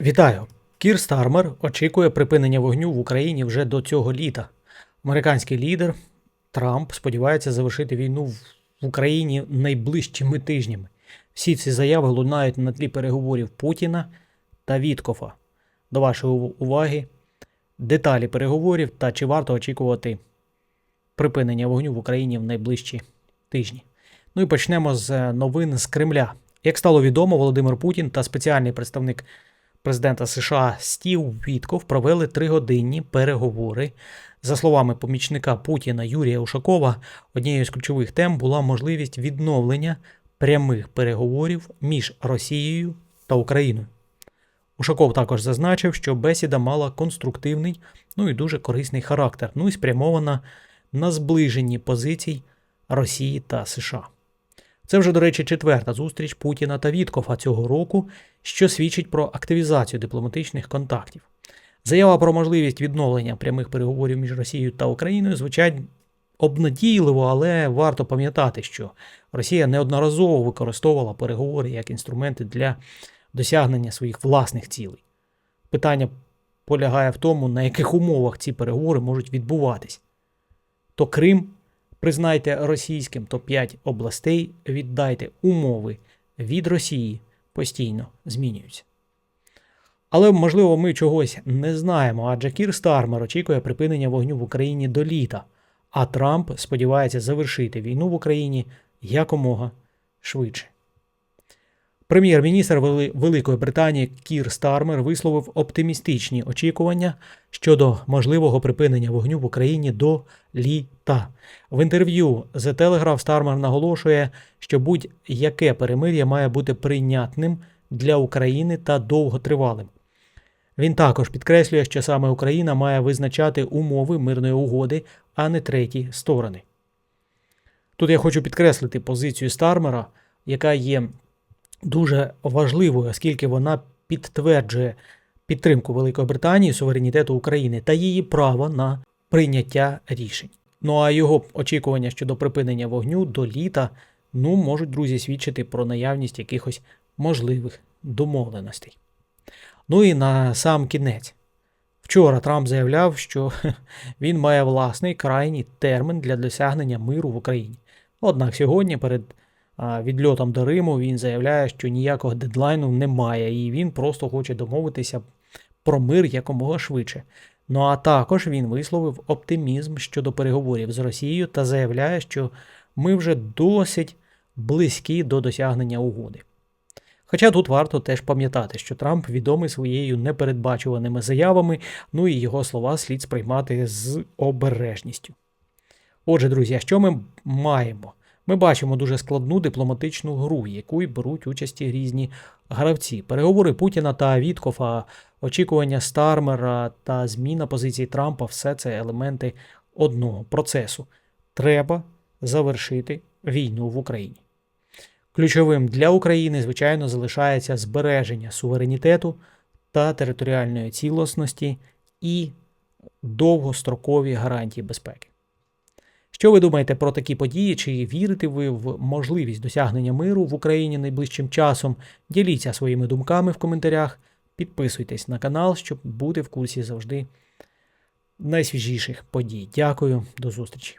Вітаю! Кір Стармер очікує припинення вогню в Україні вже до цього літа. Американський лідер Трамп сподівається завершити війну в Україні найближчими тижнями. Всі ці заяви лунають на тлі переговорів Путіна та Віткофа. До вашої уваги деталі переговорів та чи варто очікувати припинення вогню в Україні в найближчі тижні. Ну і почнемо з новин з Кремля. Як стало відомо, Володимир Путін та спеціальний представник президента США Стів Вітков провели тригодинні переговори. За словами помічника Путіна Юрія Ушакова, однією з ключових тем була можливість відновлення прямих переговорів між Росією та Україною. Ушаков також зазначив, що бесіда мала конструктивний, ну і дуже корисний характер, ну і спрямована на зближенні позицій Росії та США. Це вже, до речі, четверта зустріч Путіна та Віткофа цього року, що свідчить про активізацію дипломатичних контактів. Заява про можливість відновлення прямих переговорів між Росією та Україною звучать обнадійливо, але варто пам'ятати, що Росія неодноразово використовувала переговори як інструменти для досягнення своїх власних цілей. Питання полягає в тому, на яких умовах ці переговори можуть відбуватись. То Крим признайте російським, то 5 областей віддайте умови від Росії постійно змінюються. Але, можливо, ми чогось не знаємо, адже Кір Стармер очікує припинення вогню в Україні до літа, а Трамп сподівається завершити війну в Україні якомога швидше. Прем'єр-міністр Великої Британії Кір Стармер висловив оптимістичні очікування щодо можливого припинення вогню в Україні до літа. В інтерв'ю The Telegraph Стармер наголошує, що будь-яке перемир'я має бути прийнятним для України та довготривалим. Він також підкреслює, що саме Україна має визначати умови мирної угоди, а не треті сторони. Тут я хочу підкреслити позицію Стармера, яка є дуже важливою, оскільки вона підтверджує підтримку Великої Британії, суверенітету України та її право на прийняття рішень. Ну а його очікування щодо припинення вогню до літа ну, можуть, друзі, свідчити про наявність якихось можливих домовленостей. Ну і на сам кінець. Вчора Трамп заявляв, що він має власний крайній термін для досягнення миру в Україні. Однак сьогодні, перед відльотом до Риму, він заявляє, що ніякого дедлайну немає, і він просто хоче домовитися про мир якомога швидше. Ну а також він висловив оптимізм щодо переговорів з Росією та заявляє, що ми вже досить близькі до досягнення угоди. Хоча тут варто теж пам'ятати, що Трамп відомий своєю непередбачуваними заявами, ну і його слова слід сприймати з обережністю. Отже, друзі, що ми маємо? Ми бачимо дуже складну дипломатичну гру, в якій беруть участі різні гравці. Переговори Путіна та Віткофа, очікування Стармера та зміна позиції Трампа все це елементи одного процесу. Треба завершити війну в Україні. Ключовим для України, звичайно, залишається збереження суверенітету та територіальної цілісності і довгострокові гарантії безпеки. Що ви думаєте про такі події? Чи вірите ви в можливість досягнення миру в Україні найближчим часом? Діліться своїми думками в коментарях, підписуйтесь на канал, щоб бути в курсі завжди найсвіжіших подій. Дякую, до зустрічі!